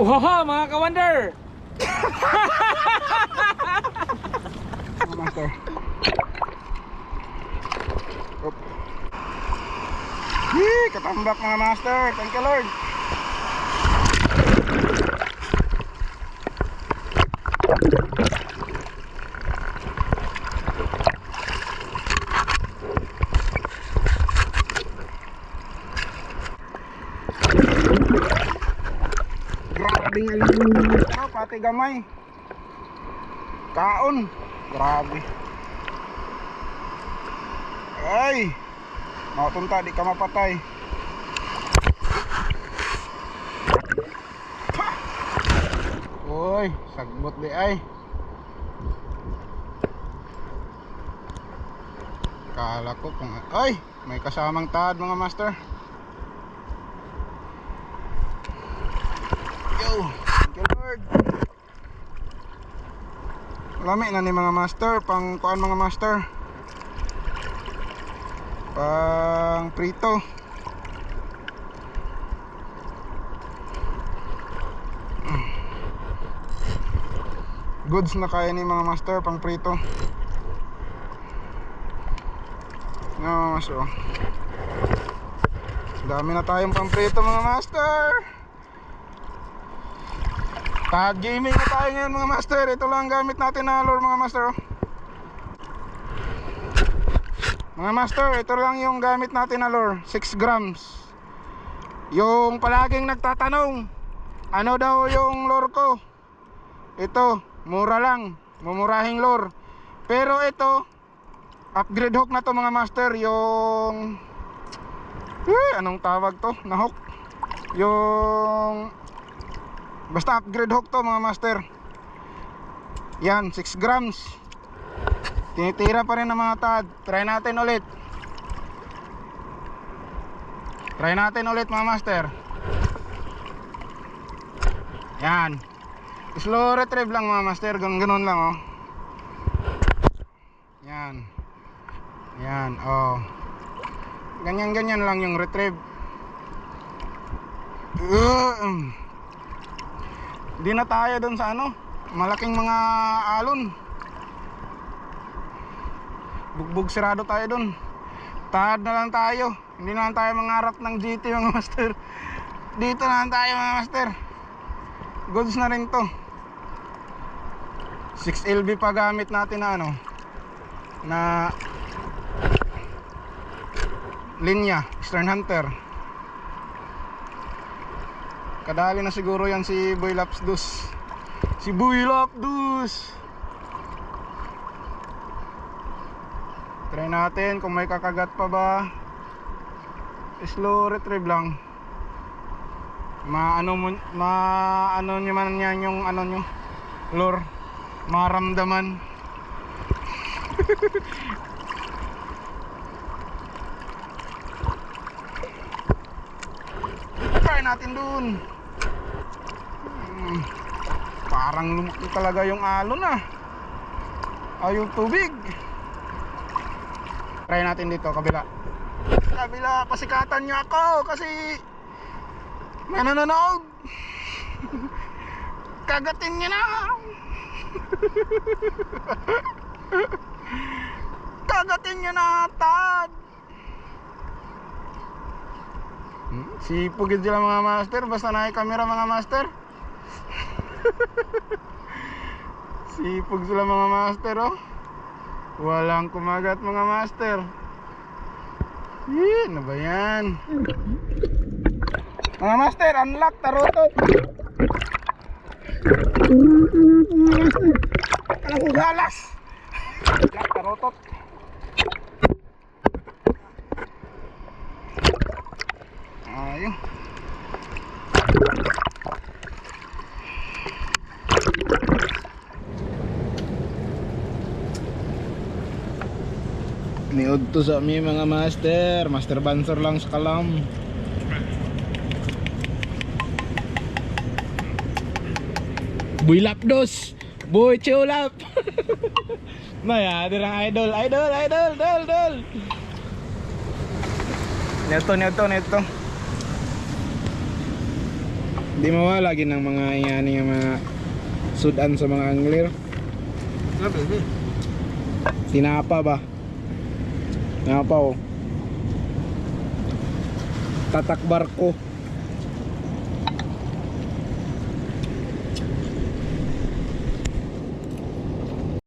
Wow, mga ka-wonder! Master. Up. Yee, katambak mga master. Thank you Lord. Grabe nga yung oh, pati gamay. Kaon. Grabe. Ay. Makatunta, di ka mapatay. Ha! Uy, sagbot di ay. Kala ko kung... Ay! May kasamang tahad mga master. Yo! Thank you Lord! Lami na ni mga master, pang kuan mga master. Pang prito. Goods na kaya ni mga master, pang prito. No, so. Dami na tayong pang prito mga master. Tag gaming na tayo ngayon mga master. Ito lang ang gamit natin na lure mga master. oh. Mga master, ito lang yung gamit natin na lure. 6 grams. Yung palaging nagtatanong, ano daw yung lure ko? Ito, mura lang. Mumurahing lure. Pero ito, upgrade hook na to mga master. Yung... Eh, anong tawag to? Na hook? Yung... Basta upgrade hook to mga master. Yan, 6 grams. Tinitira pa rin ng mga tad. Try natin ulit. Try natin ulit mga master. Yan. Slow retrieve lang mga master. Ganun, ganun lang oh. Yan. Yan, oh. Ganyan-ganyan lang yung retrieve. Uh, Di na tayo doon sa ano, malaking mga alon. Bugbog sirado tayo doon. Tahad na lang tayo. Hindi na lang tayo mangarap ng GT mga master. Dito na lang tayo mga master. Goods na rin to. 6LB pa gamit natin na ano na linya Stern Hunter Kadali na siguro yan si Boy Lapsdus. Si Boy Lapdus. Try natin kung may kakagat pa ba. Slow retrieve lang. Maano mo ma ano nyo man yan yung ano nyo lure maramdaman try natin dun parang lumaki talaga yung alon ah. Ay tubig. Try natin dito kabila. Kabila pasikatan nyo ako kasi may nanonood. Kagatin nyo na. Kagatin nyo na tad. Hmm, Sipog yun sila mga master. Basta na camera mga master Sipog sila mga master oh. Walang kumagat mga master. Yee, ano ba yan? Mga master, unlock tarotot Alam ko galas? Unlock tarotot Ayun Niod to sa mi mga master. Master Banser lang sa kalam. Boy Lapdos Boy Chulap Maya, dirang idol. Idol, idol, idol, idol. Neto, neto, neto Di mawala gin ng mga yan yung mga sudan sa mga angler. Tinapa ba? Tinapa oh. Tatak barko.